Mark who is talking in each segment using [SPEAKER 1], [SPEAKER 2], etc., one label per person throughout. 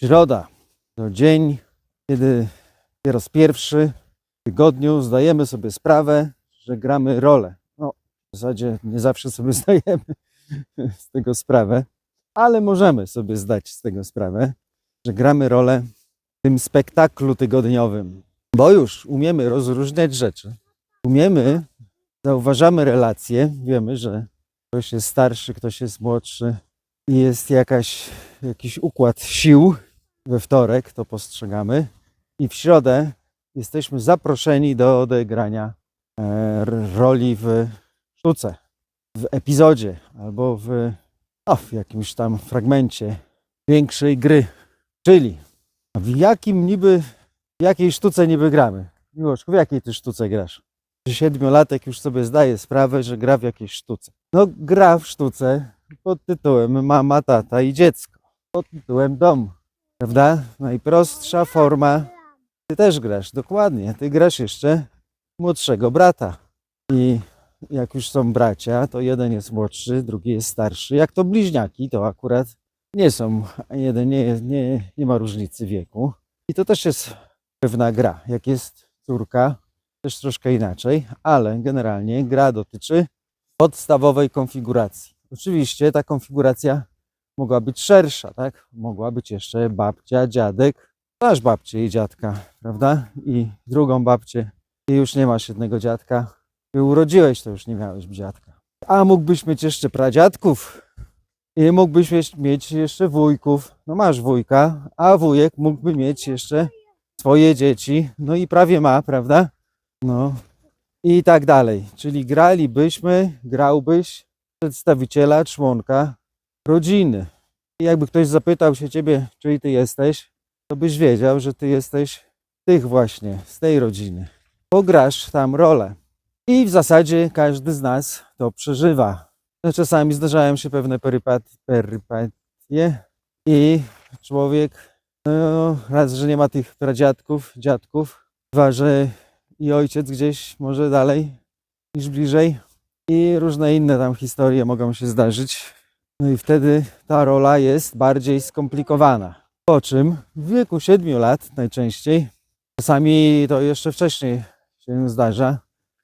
[SPEAKER 1] Środa to dzień, kiedy po raz pierwszy w tygodniu zdajemy sobie sprawę, że gramy rolę. No, w zasadzie nie zawsze sobie zdajemy z tego sprawę, ale możemy sobie zdać z tego sprawę, że gramy rolę w tym spektaklu tygodniowym, bo już umiemy rozróżniać rzeczy. Umiemy, zauważamy relacje, wiemy, że ktoś jest starszy, ktoś jest młodszy jest jakaś, jakiś układ sił. We wtorek to postrzegamy i w środę jesteśmy zaproszeni do odegrania e, roli w sztuce, w epizodzie albo w, o, w jakimś tam fragmencie większej gry. Czyli w jakim niby, w jakiej sztuce niby gramy? Miłoszku, w jakiej ty sztuce grasz? Siedmiolatek już sobie zdaje sprawę, że gra w jakiejś sztuce? No, gra w sztuce pod tytułem Mama, Tata i Dziecko. Pod tytułem Dom. Prawda? Najprostsza forma. Ty też grasz, dokładnie. Ty grasz jeszcze młodszego brata. I jak już są bracia, to jeden jest młodszy, drugi jest starszy. Jak to bliźniaki, to akurat nie są, jeden nie, nie, nie ma różnicy wieku. I to też jest pewna gra. Jak jest córka, też troszkę inaczej, ale generalnie gra dotyczy podstawowej konfiguracji. Oczywiście ta konfiguracja mogła być szersza, tak? Mogła być jeszcze babcia, dziadek, masz babcię i dziadka, prawda? I drugą babcię. I już nie masz jednego dziadka. Ty urodziłeś, to już nie miałeś dziadka. A mógłbyś mieć jeszcze pradziadków. I mógłbyś mieć jeszcze wujków. No masz wujka, a wujek mógłby mieć jeszcze swoje dzieci. No i prawie ma, prawda? No. I tak dalej. Czyli gralibyśmy, grałbyś przedstawiciela, członka rodziny. I jakby ktoś zapytał się ciebie, czyj ty jesteś, to byś wiedział, że ty jesteś tych właśnie, z tej rodziny. Pograsz tam rolę. I w zasadzie każdy z nas to przeżywa. No, czasami zdarzają się pewne perypat- perypetie i człowiek, no, raz, że nie ma tych pradziadków, dziadków, dwa, że i ojciec gdzieś może dalej niż bliżej i różne inne tam historie mogą się zdarzyć. No i wtedy ta rola jest bardziej skomplikowana. Po czym w wieku 7 lat najczęściej, czasami to jeszcze wcześniej się zdarza,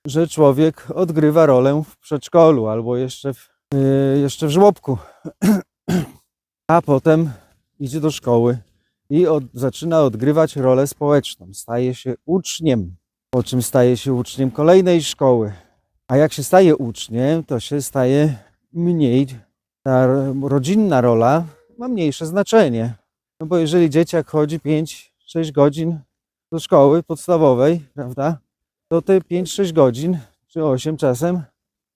[SPEAKER 1] że człowiek odgrywa rolę w przedszkolu albo jeszcze w, yy, jeszcze w żłobku. A potem idzie do szkoły i od, zaczyna odgrywać rolę społeczną. Staje się uczniem, po czym staje się uczniem kolejnej szkoły. A jak się staje uczniem, to się staje mniej, ta ro- rodzinna rola ma mniejsze znaczenie. No bo jeżeli dzieciak chodzi 5-6 godzin do szkoły podstawowej, prawda, to te 5-6 godzin, czy 8 czasem,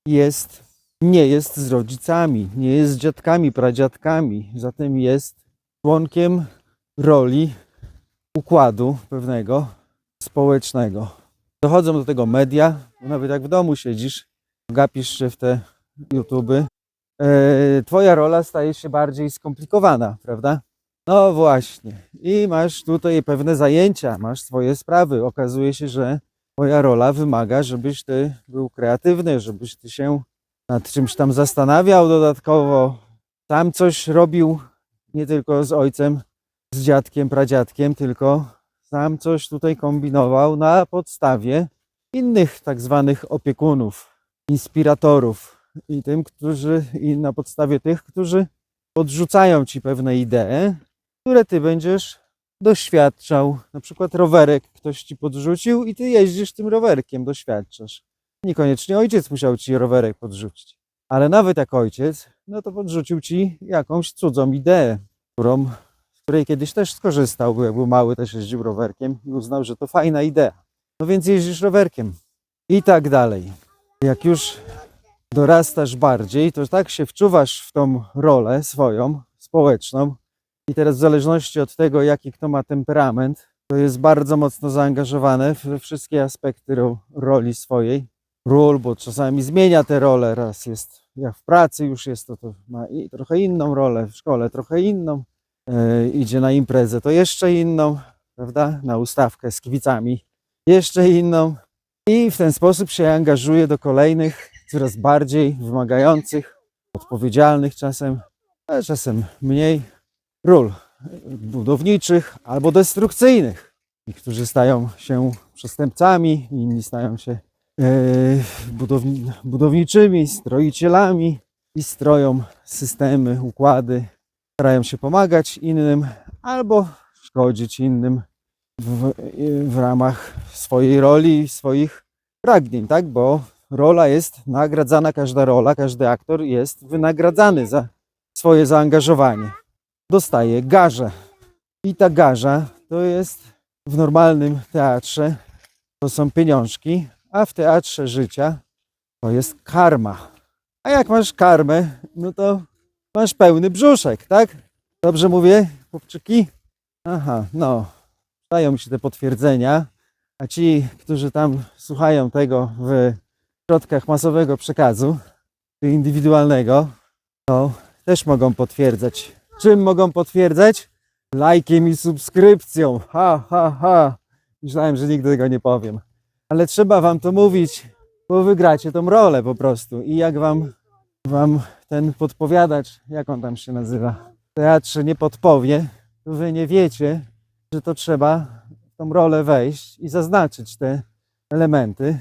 [SPEAKER 1] jest, nie jest z rodzicami, nie jest z dziadkami, pradziadkami, zatem jest członkiem roli układu pewnego społecznego. Dochodzą do tego media, nawet jak w domu siedzisz, gapisz się w te YouTuby, e, twoja rola staje się bardziej skomplikowana, prawda? No właśnie. I masz tutaj pewne zajęcia, masz swoje sprawy. Okazuje się, że twoja rola wymaga, żebyś ty był kreatywny, żebyś ty się nad czymś tam zastanawiał dodatkowo, sam coś robił, nie tylko z ojcem, z dziadkiem, pradziadkiem, tylko sam coś tutaj kombinował na podstawie innych tak zwanych opiekunów, inspiratorów i tym, którzy i na podstawie tych, którzy podrzucają ci pewne idee, które ty będziesz doświadczał. Na przykład rowerek ktoś ci podrzucił i ty jeździsz tym rowerkiem, doświadczasz. Niekoniecznie ojciec musiał ci rowerek podrzucić, ale nawet jak ojciec, no to podrzucił ci jakąś cudzą ideę, którą z której kiedyś też skorzystał, bo jak był mały, też jeździł rowerkiem i uznał, że to fajna idea. No więc jeździsz rowerkiem. I tak dalej. Jak już dorastasz bardziej, to tak się wczuwasz w tą rolę swoją, społeczną. I teraz w zależności od tego, jaki kto ma temperament, to jest bardzo mocno zaangażowane we wszystkie aspekty ro, roli swojej, ról, bo czasami zmienia te role, raz jest jak w pracy już jest, to, to ma i trochę inną rolę, w szkole trochę inną, e, idzie na imprezę, to jeszcze inną, prawda? Na ustawkę z kibicami, jeszcze inną. I w ten sposób się angażuje do kolejnych, coraz bardziej wymagających, odpowiedzialnych czasem, a czasem mniej ról. budowniczych albo destrukcyjnych. Niektórzy stają się przestępcami, inni stają się e, budowni, budowniczymi, stroicielami i stroją systemy, układy, starają się pomagać innym albo szkodzić innym w, w ramach swojej roli i swoich pragnień, tak? Bo rola jest nagradzana, każda rola, każdy aktor jest wynagradzany za swoje zaangażowanie. Dostaje garzę. I ta garza to jest w normalnym teatrze, to są pieniążki, a w teatrze życia to jest karma. A jak masz karmę, no to masz pełny brzuszek, tak? Dobrze mówię, chłopczyki? Aha, no. Dają mi się te potwierdzenia, a ci, którzy tam słuchają tego w środkach masowego przekazu, indywidualnego, to też mogą potwierdzać. Czym mogą potwierdzać? Lajkiem i subskrypcją. Ha, ha, ha. Myślałem, że nigdy tego nie powiem. Ale trzeba wam to mówić, bo wygracie tą rolę po prostu. I jak wam, wam ten podpowiadacz, jak on tam się nazywa, teatrze nie podpowie, to wy nie wiecie, że to trzeba w tą rolę wejść i zaznaczyć te elementy.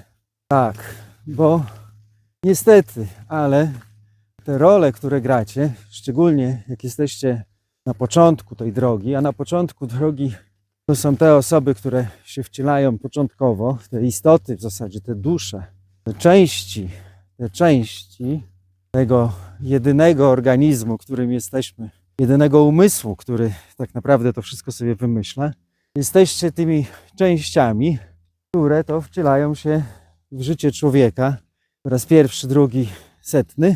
[SPEAKER 1] Tak, bo niestety, ale te role, które gracie, szczególnie jak jesteście na początku tej drogi, a na początku drogi to są te osoby, które się wcielają początkowo, te istoty w zasadzie, te dusze, te części, te części tego jedynego organizmu, którym jesteśmy, jedynego umysłu, który tak naprawdę to wszystko sobie wymyśla. Jesteście tymi częściami, które to wcielają się w życie człowieka po raz pierwszy, drugi, setny.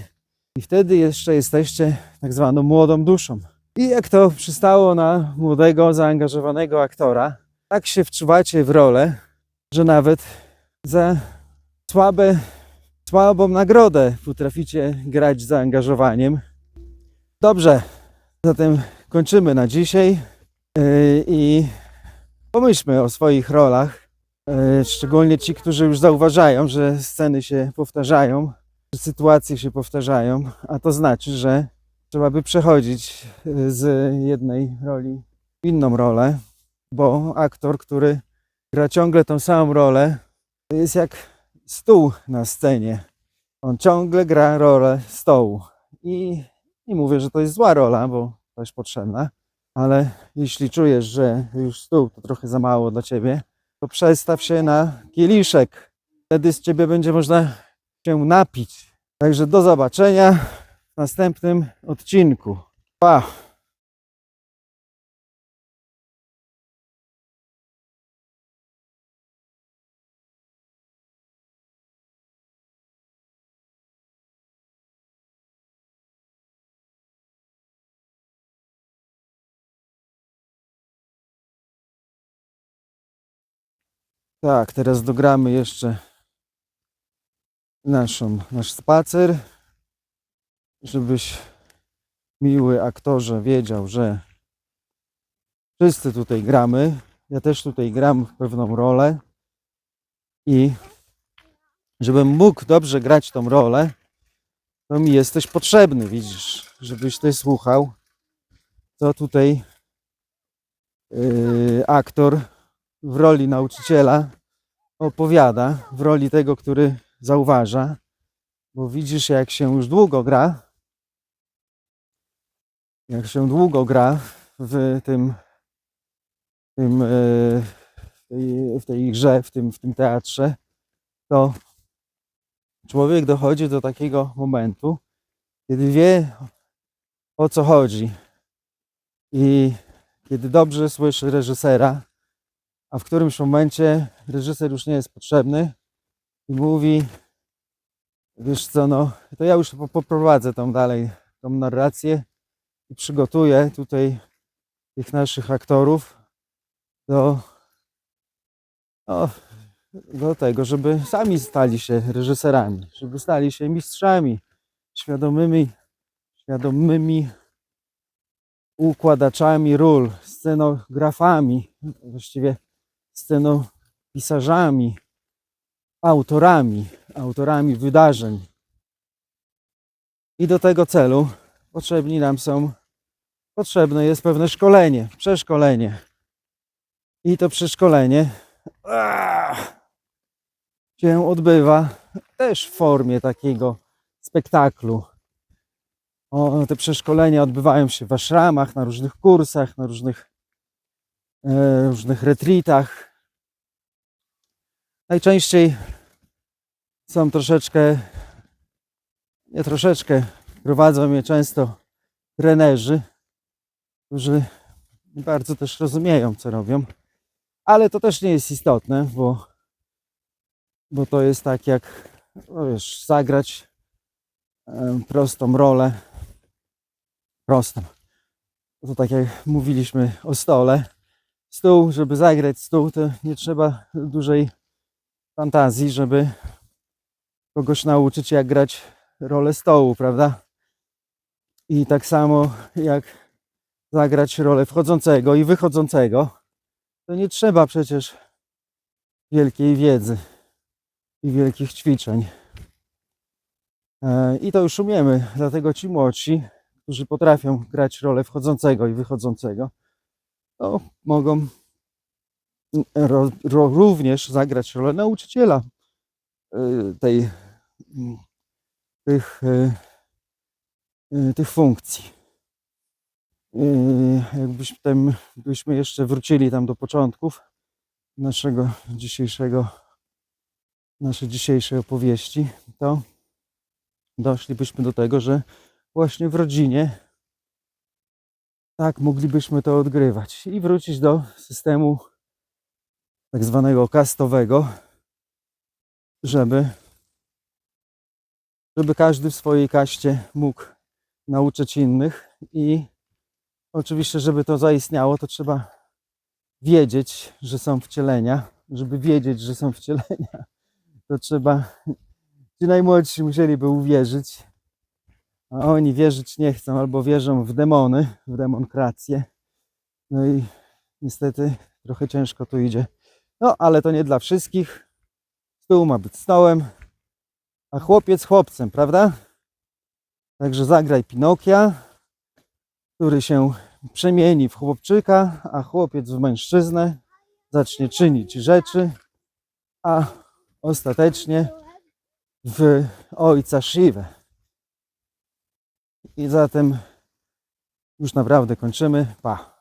[SPEAKER 1] I wtedy jeszcze jesteście tak zwaną młodą duszą. I jak to przystało na młodego, zaangażowanego aktora, tak się wczuwacie w rolę, że nawet za słabe, słabą nagrodę potraficie grać zaangażowaniem. Dobrze, zatem kończymy na dzisiaj yy, i pomyślmy o swoich rolach. Yy, Szczególnie ci, którzy już zauważają, że sceny się powtarzają, że sytuacje się powtarzają, a to znaczy, że trzeba by przechodzić y, z jednej roli w inną rolę, bo aktor, który gra ciągle tą samą rolę, jest jak stół na scenie. On ciągle gra rolę stołu. I nie mówię, że to jest zła rola, bo też potrzebna, ale jeśli czujesz, że już stół to trochę za mało dla ciebie, to przestaw się na kieliszek. Wtedy z ciebie będzie można się napić. Także do zobaczenia w następnym odcinku. Pa! Tak, teraz dogramy jeszcze naszą, nasz spacer, żebyś miły aktorze wiedział, że wszyscy tutaj gramy. Ja też tutaj gram pewną rolę i żebym mógł dobrze grać tą rolę, to mi jesteś potrzebny, widzisz, żebyś ty słuchał, co tutaj yy, aktor w roli nauczyciela opowiada, w roli tego, który zauważa, bo widzisz, jak się już długo gra, jak się długo gra w tym, tym e, w, tej, w tej grze, w tym, w tym teatrze, to człowiek dochodzi do takiego momentu, kiedy wie o co chodzi. I kiedy dobrze słyszy reżysera, a w którymś momencie reżyser już nie jest potrzebny i mówi, wiesz co, no, to ja już po- poprowadzę tą dalej, tą narrację i przygotuję tutaj tych naszych aktorów do, no, do tego, żeby sami stali się reżyserami, żeby stali się mistrzami, świadomymi, świadomymi układaczami ról, scenografami, właściwie scenopisarzami, autorami, autorami wydarzeń. I do tego celu potrzebni nam są potrzebne jest pewne szkolenie, przeszkolenie. I to przeszkolenie ah, się odbywa też w formie takiego spektaklu. O, te przeszkolenia odbywają się w ashramach, na różnych kursach, na różnych, e, różnych retreatach. Najczęściej są troszeczkę, nie troszeczkę, prowadzą mnie często trenerzy, którzy nie bardzo też rozumieją, co robią. Ale to też nie jest istotne, bo, bo to jest tak jak, no wiesz, zagrać em, prostą rolę. Prostą. To tak jak mówiliśmy o stole. Stół, żeby zagrać stół, to nie trzeba dużej fantazji, żeby kogoś nauczyć, jak grać rolę stołu, prawda? I tak samo jak zagrać rolę wchodzącego i wychodzącego, to nie trzeba przecież wielkiej wiedzy i wielkich ćwiczeń. E, I to już umiemy, dlatego ci młodsi, którzy potrafią grać rolę wchodzącego i wychodzącego, to mogą ro, ro, również zagrać rolę nauczyciela y, tej, mm, tych, y, y, tych funkcji. Jakbyśmy, tam, byśmy jeszcze wrócili tam do początków naszego dzisiejszego, naszej dzisiejszej opowieści, to doszlibyśmy do tego, że właśnie w rodzinie tak moglibyśmy to odgrywać i wrócić do systemu tak zwanego kastowego, żeby, żeby każdy w swojej kaście mógł nauczyć innych i Oczywiście, żeby to zaistniało, to trzeba wiedzieć, że są wcielenia. Żeby wiedzieć, że są wcielenia, to trzeba. Ci najmłodsi musieliby uwierzyć, a oni wierzyć nie chcą, albo wierzą w demony, w demonkrację. No i niestety trochę ciężko tu idzie. No, ale to nie dla wszystkich. Stół ma być stołem, a chłopiec chłopcem, prawda? Także zagraj Pinokia który się przemieni w chłopczyka, a chłopiec w mężczyznę, zacznie czynić rzeczy, a ostatecznie w ojca Shiva. I zatem już naprawdę kończymy. Pa.